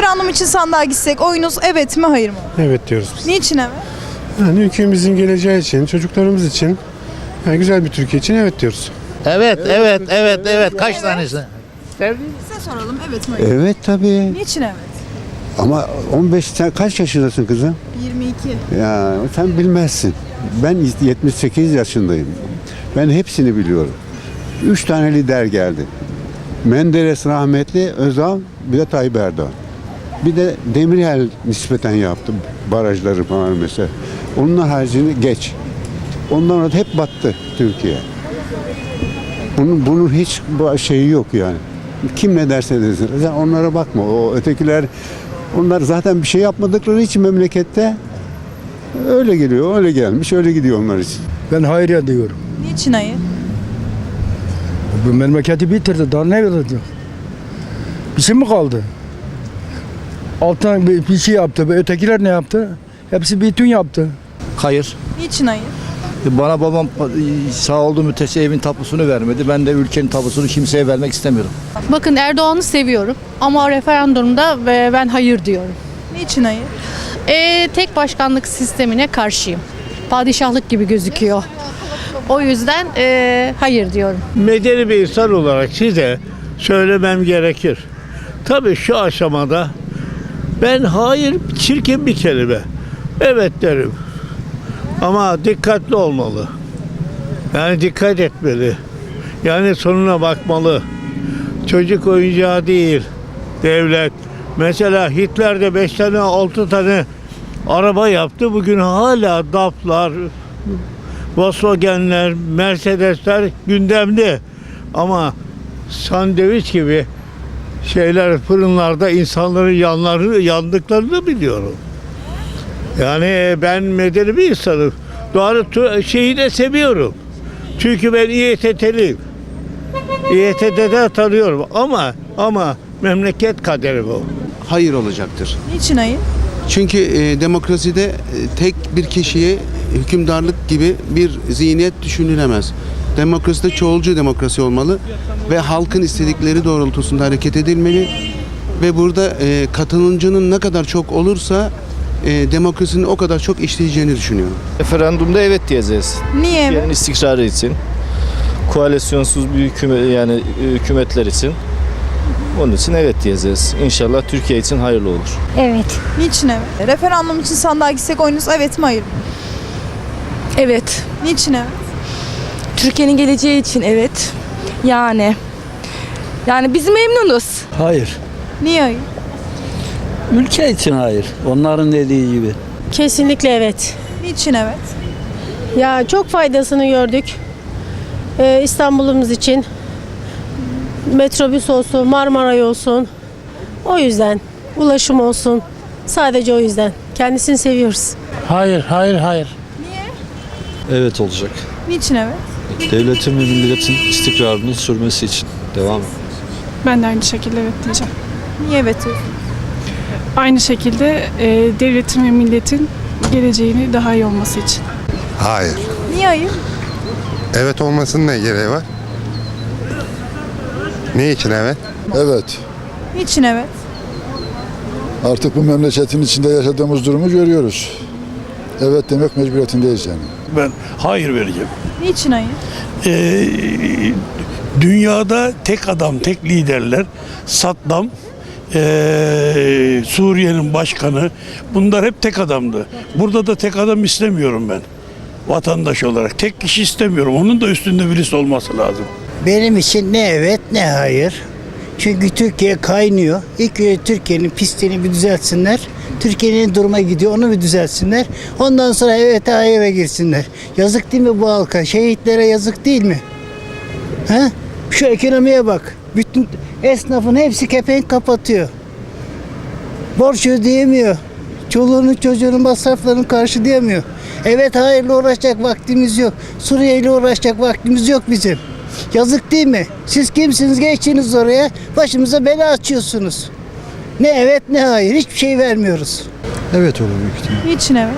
Referandum için sandığa gitsek oyunuz evet mi hayır mı? Evet diyoruz biz. Niçin evet? Yani ülkemizin geleceği için, çocuklarımız için, yani güzel bir Türkiye için evet diyoruz. Evet, evet, evet, evet. Kaç tanesi? Size soralım evet mi hayır mı? Evet tabii. Niçin evet? Ama 15 sen kaç yaşındasın kızım? 22. Ya sen bilmezsin. Ben 78 yaşındayım. Ben hepsini biliyorum. Üç tane lider geldi. Menderes rahmetli, Özal, bir de Tayyip Erdoğan. Bir de Demirel nispeten yaptı barajları falan mesela. Onun haricini geç. Ondan sonra hep battı Türkiye. Bunun, bunun hiç bu şeyi yok yani. Kim ne derse desin. Sen onlara bakma. O ötekiler onlar zaten bir şey yapmadıkları için memlekette öyle geliyor, öyle gelmiş, öyle gidiyor onlar için. Ben hayır diyorum. Niçin hayır? Bu memleketi bitirdi. Daha ne olacak? Bir şey mi kaldı? Alttan bir, bir şey yaptı. Ötekiler ne yaptı? Hepsi bütün yaptı. Hayır. Niçin hayır? Bana babam e, sağ olduğu müddetçe evin tapusunu vermedi. Ben de ülkenin tapusunu kimseye vermek istemiyorum. Bakın Erdoğan'ı seviyorum ama referandumda e, ben hayır diyorum. Niçin hayır? E, tek başkanlık sistemine karşıyım. Padişahlık gibi gözüküyor. O yüzden e, hayır diyorum. medeni bir insan olarak size söylemem gerekir. Tabii şu aşamada ben hayır çirkin bir kelime. Evet derim. Ama dikkatli olmalı. Yani dikkat etmeli. Yani sonuna bakmalı. Çocuk oyuncağı değil. Devlet. Mesela Hitler de 5 tane 6 tane araba yaptı. Bugün hala DAF'lar, Volkswagen'ler, Mercedes'ler gündemde. Ama sandviç gibi şeyler fırınlarda insanların yanları yandıklarını biliyorum. Yani ben medeni bir insanım. Doğru şeyi de seviyorum. Çünkü ben İETT'liyim. İETT'de tanıyorum ama ama memleket kaderi bu. hayır olacaktır. Niçin hayır? Çünkü e, demokraside e, tek bir kişiye hükümdarlık gibi bir zihniyet düşünülemez. Demokraside çoğulcu demokrasi olmalı ve halkın istedikleri doğrultusunda hareket edilmeli ve burada e, katılımcının ne kadar çok olursa e, demokrasinin o kadar çok işleyeceğini düşünüyorum. Referandumda evet diyeceğiz. Niye? Türkiye'nin istikrarı için. Koalisyonsuz bir hükümet yani e, hükümetler için. Onun için evet diyeceğiz. İnşallah Türkiye için hayırlı olur. Evet. Niçin evet? Referandum için sandığa gitsek oyunuz evet mi hayır mı? Evet. Niçin evet? Türkiye'nin geleceği için evet. Yani. Yani biz memnunuz. Hayır. Niye? Ülke için hayır. Onların dediği gibi. Kesinlikle evet. Niçin evet? Ya çok faydasını gördük. Ee, İstanbul'umuz için. Metrobüs olsun, Marmaray olsun. O yüzden. Ulaşım olsun. Sadece o yüzden. Kendisini seviyoruz. Hayır, hayır, hayır. Evet olacak. Niçin evet? Devletin ve milletin istikrarının sürmesi için. Devam. Ben de aynı şekilde evet diyeceğim. Niye evet diyorsun? Aynı şekilde e, devletin ve milletin geleceğini daha iyi olması için. Hayır. Niye hayır? Evet olmasının ne gereği var? Ne için evet? Evet. Niçin evet? Artık bu memleketin içinde yaşadığımız durumu görüyoruz. Evet demek mecburiyetindeyiz yani. Ben hayır vereceğim. Niçin hayır? Ee, dünyada tek adam, tek liderler Saddam, ee, Suriye'nin başkanı bunlar hep tek adamdı. Burada da tek adam istemiyorum ben. Vatandaş olarak. Tek kişi istemiyorum. Onun da üstünde birisi olması lazım. Benim için ne evet ne hayır. Çünkü Türkiye kaynıyor. İlk önce Türkiye'nin pisliğini bir düzeltsinler. Türkiye'nin duruma gidiyor onu bir düzeltsinler. Ondan sonra evet hayır'a girsinler. Yazık değil mi bu halka? Şehitlere yazık değil mi? Ha? Şu ekonomiye bak. Bütün esnafın hepsi kepenk kapatıyor. Borç ödeyemiyor. Çoluğunun çocuğunun masraflarını karşılayamıyor. Evet hayırla uğraşacak vaktimiz yok. Suriye ile uğraşacak vaktimiz yok bizim. Yazık değil mi? Siz kimsiniz geçtiniz oraya başımıza bela açıyorsunuz. Ne evet ne hayır hiçbir şey vermiyoruz. Evet olur büyük ihtimal. Niçin evet?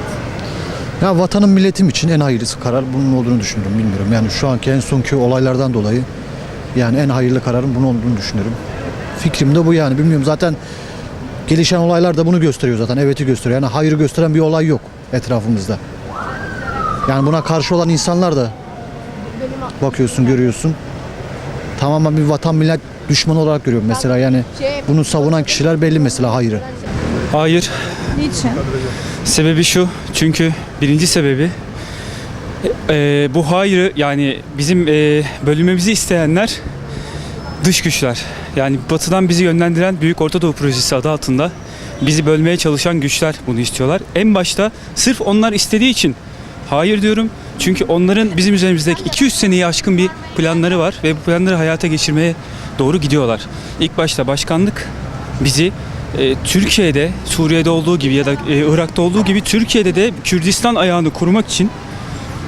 Ya vatanım milletim için en hayırlısı karar bunun olduğunu düşünüyorum bilmiyorum. Yani şu anki en sonki olaylardan dolayı yani en hayırlı kararın bunun olduğunu düşünüyorum. Fikrim de bu yani bilmiyorum zaten Gelişen olaylar da bunu gösteriyor zaten. Evet'i gösteriyor. Yani hayırı gösteren bir olay yok etrafımızda. Yani buna karşı olan insanlar da bakıyorsun, görüyorsun. Tamamen bir vatan millet düşmanı olarak görüyorum mesela yani bunu savunan kişiler belli mesela hayrı. Hayır. Niçin? Sebebi şu. Çünkü birinci sebebi e, bu hayrı yani bizim e, bölünmemizi isteyenler dış güçler. Yani batıdan bizi yönlendiren Büyük Orta Doğu Projesi adı altında bizi bölmeye çalışan güçler bunu istiyorlar. En başta sırf onlar istediği için hayır diyorum. Çünkü onların bizim üzerimizdeki 200 seneyi aşkın bir planları var ve bu planları hayata geçirmeye doğru gidiyorlar. İlk başta başkanlık bizi e, Türkiye'de, Suriye'de olduğu gibi ya da e, Irak'ta olduğu gibi Türkiye'de de Kürdistan ayağını korumak için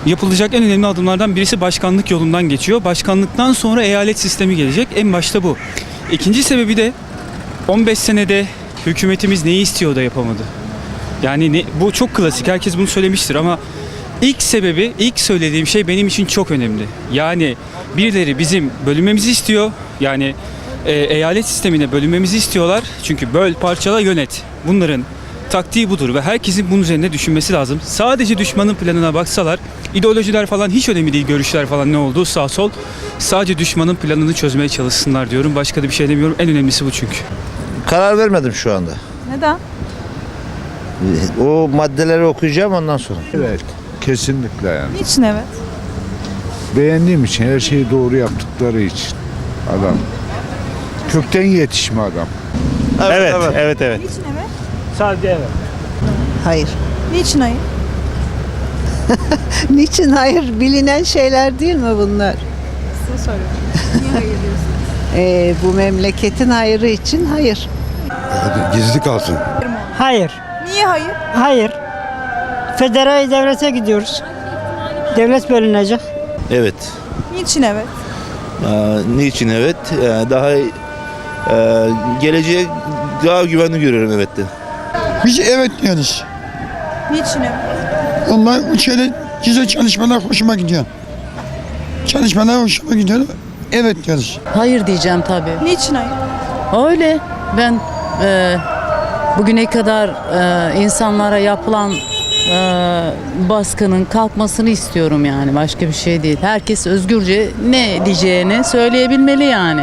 yapılacak en önemli adımlardan birisi başkanlık yolundan geçiyor. Başkanlıktan sonra eyalet sistemi gelecek. En başta bu. İkinci sebebi de 15 senede hükümetimiz neyi istiyor da yapamadı. Yani ne- bu çok klasik. Herkes bunu söylemiştir ama ilk sebebi, ilk söylediğim şey benim için çok önemli. Yani birileri bizim bölünmemizi istiyor. Yani e, eyalet sistemine bölünmemizi istiyorlar. Çünkü böl, parçala, yönet. Bunların taktiği budur ve herkesin bunun üzerine düşünmesi lazım. Sadece düşmanın planına baksalar, ideolojiler falan hiç önemli değil, görüşler falan ne olduğu sağ sol. Sadece düşmanın planını çözmeye çalışsınlar diyorum. Başka da bir şey demiyorum. En önemlisi bu çünkü. Karar vermedim şu anda. Neden? O maddeleri okuyacağım ondan sonra. Evet. Kesinlikle yani. Niçin evet? Beğendiğim için her şeyi doğru yaptıkları için adam. Kökten yetişme adam. Evet, evet, evet. Niçin evet? Sadece evet. Hayır. Niçin hayır? Niçin hayır? Bilinen şeyler değil mi bunlar? Size soruyorum. Niye hayır diyorsunuz? Ee, bu memleketin hayrı için hayır. Gizli kalsın. Hayır. Niye hayır? Hayır. Federal devlete gidiyoruz. Devlet bölünecek. Evet. Niçin evet? Aa, niçin evet? Ee, daha e, geleceğe daha güvenli görüyorum evet de. Biz evet diyoruz. Niçin evet? Onlar bu şeyler güzel çalışmalar hoşuma gidiyor. Çalışmalar hoşuma gidiyor. Evet diyoruz. Hayır diyeceğim tabii. Niçin hayır? Öyle. Ben e, bugüne kadar e, insanlara yapılan baskının kalkmasını istiyorum yani. Başka bir şey değil. Herkes özgürce ne diyeceğini söyleyebilmeli yani.